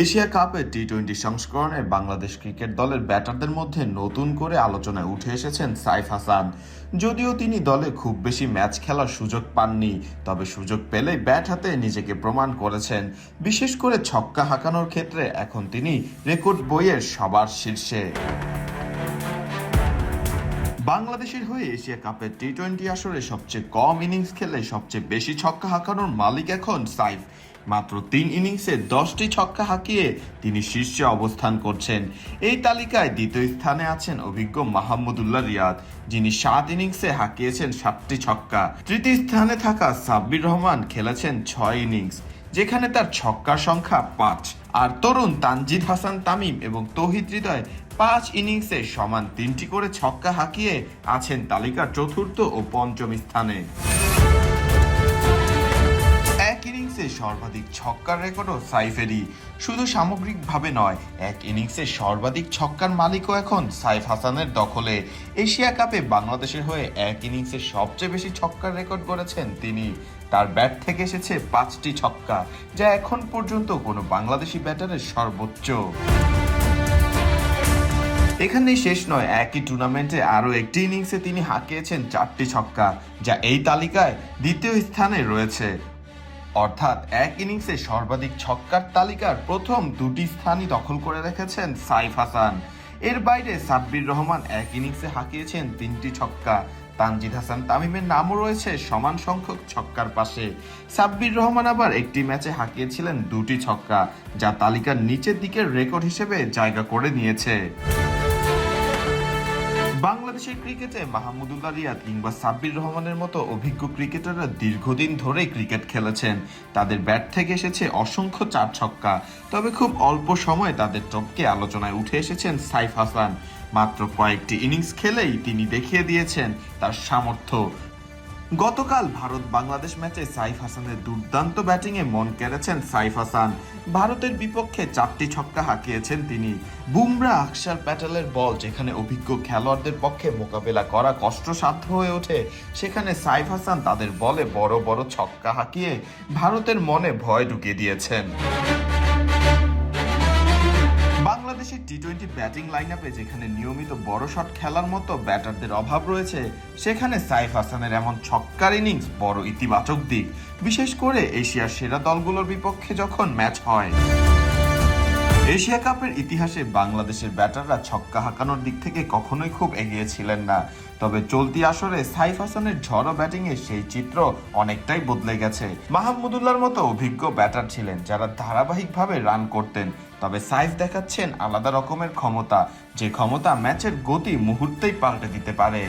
Asia কাপের T twenty সংস্করণে Bangladesh cricket দলের ব্যাটারদের মধ্যে নতুন করে আলোচনায় উঠে এসেছেন সাইফ হাসান। যদিও তিনি দলে খুব বেশি ম্যাচ খেলার সুযোগ পাননি, তবে সুযোগ পেলেই ব্যাট হাতে নিজেকে প্রমাণ করেছেন। বিশেষ করে ছক্কা হাঁকানোর ক্ষেত্রে এখন তিনি রেকর্ড বইয়ের সবার শীর্ষে। বাংলাদেশের হয়ে এশিয়া কাপের টি টোয়েন্টি আসরে সবচেয়ে কম ইনিংস খেলে সবচেয়ে বেশি ছক্কা হাঁকানোর মালিক এখন সাইফ। মাত্র তিন ইনিংসে দশটি ছক্কা হাঁকিয়ে তিনি শীর্ষে অবস্থান করছেন। এই তালিকায় দ্বিতীয় স্থানে আছেন অভিজ্ঞ মাহমুদুল্লাহ রিয়াদ, যিনি সাত ইনিংসে হাঁকিয়েছেন সাতটি ছক্কা। তৃতীয় স্থানে থাকা সাব্বির রহমান খেলেছেন ছয় ইনিংস, যেখানে তার ছক্কার সংখ্যা পাঁচ। আর তরুণ তানজিদ হাসান তামিম এবং তহিদ হৃদয় পাঁচ ইনিংসে সমান তিনটি করে ছক্কা হাঁকিয়ে আছেন তালিকার চতুর্থ ও পঞ্চম স্থানে। ইনিংসে সর্বাধিক ছক্কার রেকর্ডও সাইফেরই। শুধু সামগ্রিকভাবে নয়, এক ইনিংসে সর্বাধিক ছক্কার মালিকও এখন সাইফ হাসানের দখলে। এশিয়া কাপে বাংলাদেশের হয়ে এক ইনিংসে সবচেয়ে বেশি ছক্কার রেকর্ড গড়েছেন তিনি। তার ব্যাট থেকে এসেছে পাঁচটি ছক্কা, যা এখন পর্যন্ত কোনো বাংলাদেশি ব্যাটারের সর্বোচ্চ। এখানেই শেষ নয়, একই টুর্নামেন্টে আরও একটি ইনিংসে তিনি হাঁকিয়েছেন চারটি ছক্কা, যা এই তালিকায় দ্বিতীয় স্থানে রয়েছে। অর্থাৎ এক ইনিংসে সর্বাধিক ছক্কার তালিকার প্রথম দুটি স্থানই দখল করে রেখেছেন সাইফ হাসান। এর বাইরে সাব্বির রহমান এক ইনিংসে হাঁকিয়েছেন তিনটি ছক্কা। তানজিদ হাসান তামিমের নামও রয়েছে সমান সংখ্যক ছক্কার পাশে। সাব্বির রহমান আবার একটি ম্যাচে হাঁকিয়েছিলেন দুটি ছক্কা, যা তালিকার নিচের দিকের রেকর্ড হিসেবে জায়গা করে নিয়েছে। বাংলাদেশের ক্রিকেটে মাহমুদুল্লাহ রিয়াদ কিংবা সাব্বির রহমানের মতো অভিজ্ঞ ক্রিকেটাররা দীর্ঘদিন ধরেই ক্রিকেট খেলেছেন। তাদের ব্যাট থেকে এসেছে অসংখ্য চার ছক্কা। তবে খুব অল্প সময়ে তাদের টপকে আলোচনায় উঠে এসেছেন সাইফ হাসান। মাত্র কয়েকটি ইনিংস খেলেই তিনি দেখিয়ে দিয়েছেন তার সামর্থ্য। গতকাল ভারত বাংলাদেশ ম্যাচে সাইফ হাসানের দুর্দান্ত ব্যাটিংয়ে মন কেড়েছেন সাইফ হাসান। ভারতের বিপক্ষে চারটি ছক্কা হাঁকিয়েছেন তিনি। বুমরা আকসার প্যাটেলের বল যেখানে অভিজ্ঞ খেলোয়াড়দের পক্ষে মোকাবেলা করা কষ্টসাধ্য হয়ে ওঠে, সেখানে সাইফ হাসান তাদের বলে বড় বড় ছক্কা হাঁকিয়ে ভারতের মনে ভয় ঢুকিয়ে দিয়েছেন। বাংলাদেশের টি টোয়েন্টি ব্যাটিং লাইন আপে যেখানে নিয়মিত বড় শট খেলার মতো ব্যাটারদের অভাব রয়েছে, সেখানে সাইফ হাসানের এমন ছক্কার ইনিংস বড় ইতিবাচক দিক। বিশেষ করে এশিয়ার সেরা দলগুলোর বিপক্ষে যখন ম্যাচ হয়। এশিয়া কাপের ইতিহাসে বাংলাদেশের ব্যাটাররা ছক্কা হাঁকানোর দিক থেকে কখনোই খুব এগিয়ে ছিলেন না। তবে চলতি আসরে সাইফ হাসানের ঝড়ো ব্যাটিংয়ে সেই চিত্র অনেকটাই বদলে গেছে। মাহমুদুল্লার মতো অভিজ্ঞ ব্যাটার ছিলেন যারা ধারাবাহিকভাবে রান করতেন। তবে সাইফ দেখাচ্ছেন আলাদা রকমের ক্ষমতা, যে ক্ষমতা ম্যাচের গতি মুহূর্তেই পাল্টে দিতে পারে।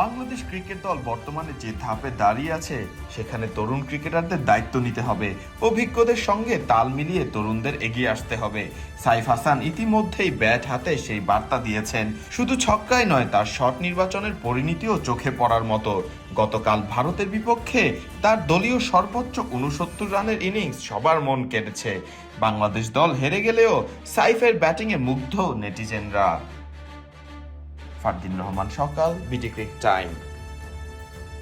বাংলাদেশ ক্রিকেট দল বর্তমানে যে ধাপে দাঁড়িয়ে আছে, সেখানে তরুণ ক্রিকেটারদের দায়িত্ব নিতে হবে। অভিজ্ঞদের সঙ্গে তাল মিলিয়ে তরুণদের এগিয়ে আসতে হবে। সাইফ হাসান ইতিমধ্যেই ব্যাট হাতে সেই বার্তা দিয়েছেন। শুধু ছক্কাই নয়, তার শট নির্বাচনের পরিণতিও চোখে পড়ার মতো। গতকাল ভারতের বিপক্ষে তার দলীয় সর্বোচ্চ উনসত্তর রানের ইনিংস সবার মন কেটেছে। বাংলাদেশ দল হেরে গেলেও সাইফের ব্যাটিংয়ে মুগ্ধ নেটিজেনরা। ফারদিন রহমান সকাল বিটি টাইম।